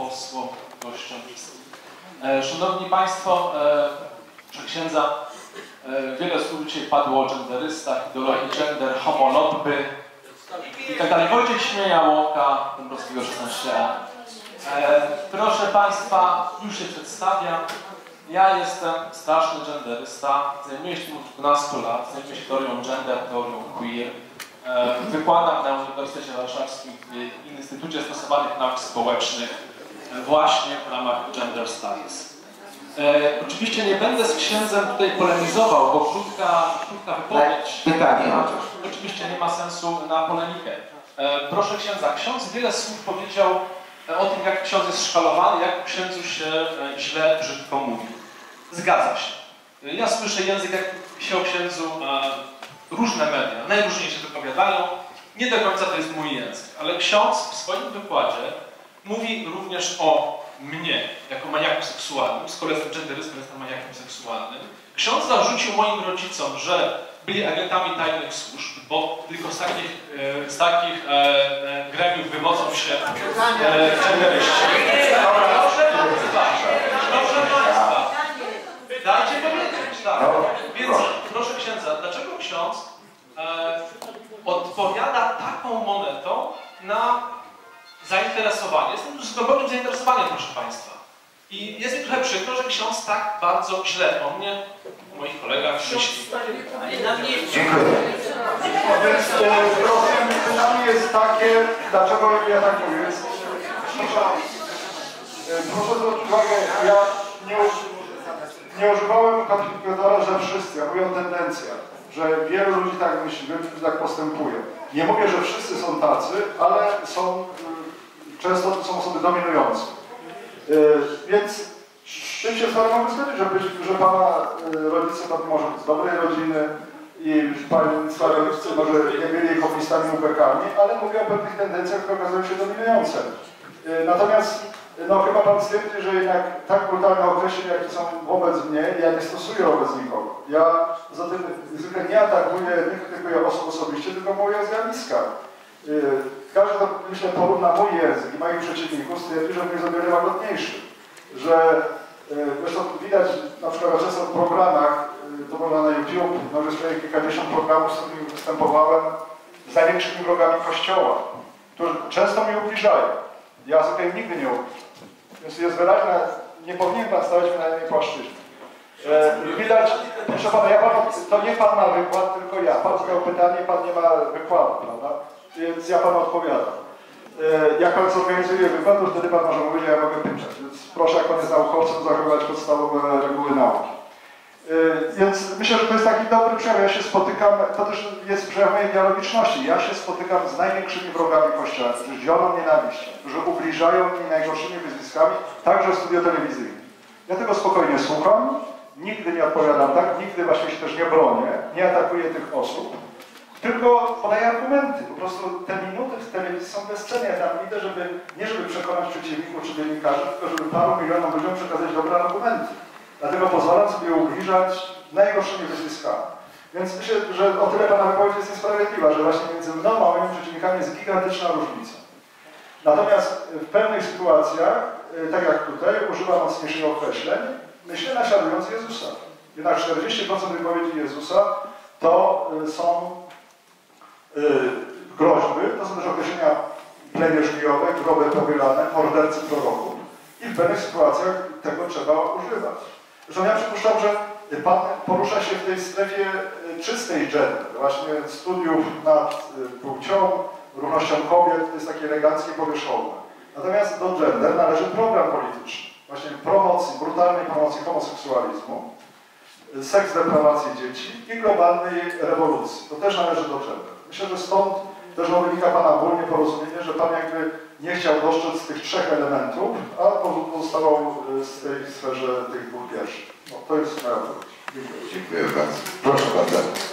posłom, gościom. E, Szanowni Państwo, e, proszę e, wiele słów dzisiaj padło o genderystach, ideologii gender, homo lobby i tak dalej. Wojciech Śmieja, Łąka, Dąbrowskiego 16a. E, Proszę Państwa, już się przedstawiam. Ja jestem straszny genderysta, zajmuję się tym od 12 lat, zajmuję się teorią gender, teorią queer. Wykładam na Uniwersytecie Warszawskim w Instytucie Stosowanych Nauk Społecznych właśnie w ramach Gender Studies. E, oczywiście nie będę z księdzem tutaj polemizował, bo krótka, krótka wypowiedź. Pytanie chociaż. Oczywiście nie ma sensu na polemikę. E, proszę księdza, ksiądz wiele słów powiedział e, o tym, jak ksiądz jest szkalowany, jak księdzu się e, źle, brzydko mówi. Zgadza się. E, Ja słyszę język, jak się o księdzu e, różne media, najróżniejsze wypowiadają. Nie do końca to jest mój język, ale ksiądz w swoim wykładzie mówi również o mnie, jako maniaku seksualnym, skoro jestem genderystą, jestem maniakiem seksualnym. Ksiądz zarzucił moim rodzicom, że byli agentami tajnych służb, bo tylko z takich, e, z takich e, e, gremiów wywodzą się e, genderyści. Proszę Państwa, proszę Państwa, dajcie powiedzieć, tak. Więc proszę księdza, dlaczego ksiądz e, odpowiada taką monetą na zainteresowanie? Jestem z głębokim zainteresowaniem, proszę Państwa. I jest mi trochę przykro, że ksiądz tak bardzo źle o mnie, o moich kolegach myśli. Dziękuję. Więc rozumiem, pytanie jest takie, dlaczego ja tak mówię. Więc, cisza. E, proszę zwrócić uwagę, ja nie, nie używałem klasyfikatora, że wszyscy, ja mówię o tendencjach, że wielu ludzi tak myśli, wielu ludzi tak postępuje. Nie mówię, że wszyscy są tacy, ale są, często to są osoby dominujące. Y, Więc z tym się mogę zgodzić, że, być, że Pana y, rodzice to może być z dobrej rodziny i Państwa rodzice może nie byli komunistami ubekami, ale mówię o pewnych tendencjach, które okazują się dominujące. Y, Natomiast no chyba Pan stwierdzi, że jednak tak brutalne określenia, jakie są wobec mnie, ja nie stosuję wobec nikogo. Ja za tym zwykle nie atakuję, nie krytykuję osób osobiście, tylko mówię o zjawiskach. Każdy, kto myślę, porówna mój język i moich przeciwników, stwierdzi, że mój jest o wiele łagodniejszy. Że zresztą widać na przykład często w programach, y, to można na YouTube, no jest kilkadziesiąt programów, z którymi występowałem, z największymi wrogami Kościoła, którzy często mi ubliżają. Ja sobie nigdy nie ubliżam. Więc jest wyraźne, nie powinien Pan stawiać mnie na jednej płaszczyźnie. E, widać, proszę Pana, ja panu, to nie Pan ma wykład, tylko ja. Pan zadał pytanie, Pan nie ma wykładu, prawda? Więc ja Panu odpowiadam. E, jak Pan zorganizuje wykład, to wtedy Pan może mówić, ja mogę pytać. Więc proszę, jak Pan jest naukowcem, zachowywać podstawowe reguły nauki. E, Więc myślę, że to jest taki dobry przejaw. Ja się spotykam, to też jest przejaw mojej dialogiczności. Ja się spotykam z największymi wrogami Kościoła, którzy zioną nienawiścią, którzy ubliżają mi najgorszymi wyzwiskami, także w studio telewizyjnym. Ja tego spokojnie słucham, nigdy nie odpowiadam tak, nigdy właśnie się też nie bronię, nie atakuję tych osób, tylko podaję argumenty. Po prostu te minuty w telewizji są bezcenne. Ja tam idę, żeby, nie żeby przekonać przeciwników czy dziennikarzy, tylko żeby paru milionom ludziom przekazać dobre argumenty. Dlatego pozwalam sobie ubliżać najgorszymi wyzwiskami. Więc myślę, że o tyle Pana wypowiedź jest niesprawiedliwa, że właśnie między mną a moimi przeciwnikami jest gigantyczna różnica. Natomiast w pewnych sytuacjach, y, tak jak tutaj, używam mocniejszych określeń, myślę naśladując Jezusa. Jednak 40% wypowiedzi Jezusa to y, są groźby, to są też określenia plemię żmijowe, groby powielane, mordercy proroków i w pewnych sytuacjach tego trzeba używać. Zresztą ja przypuszczam, że Pan porusza się w tej strefie y, czystej gender, właśnie studiów nad y, płcią, równością kobiet, to jest takie eleganckie powierzchowne. Natomiast do gender należy program polityczny, właśnie promocji, brutalnej promocji homoseksualizmu, y, seks deprawacji dzieci i globalnej rewolucji. To też należy do gender. Myślę, że stąd też no, wynika Pana ból, nieporozumienie, że Pan jakby nie chciał dostrzec tych trzech elementów, a pozostawał y, w tej sferze tych dwóch pierwszych. No, to jest moja odpowiedź. Dziękuję. Dziękuję bardzo. Proszę bardzo.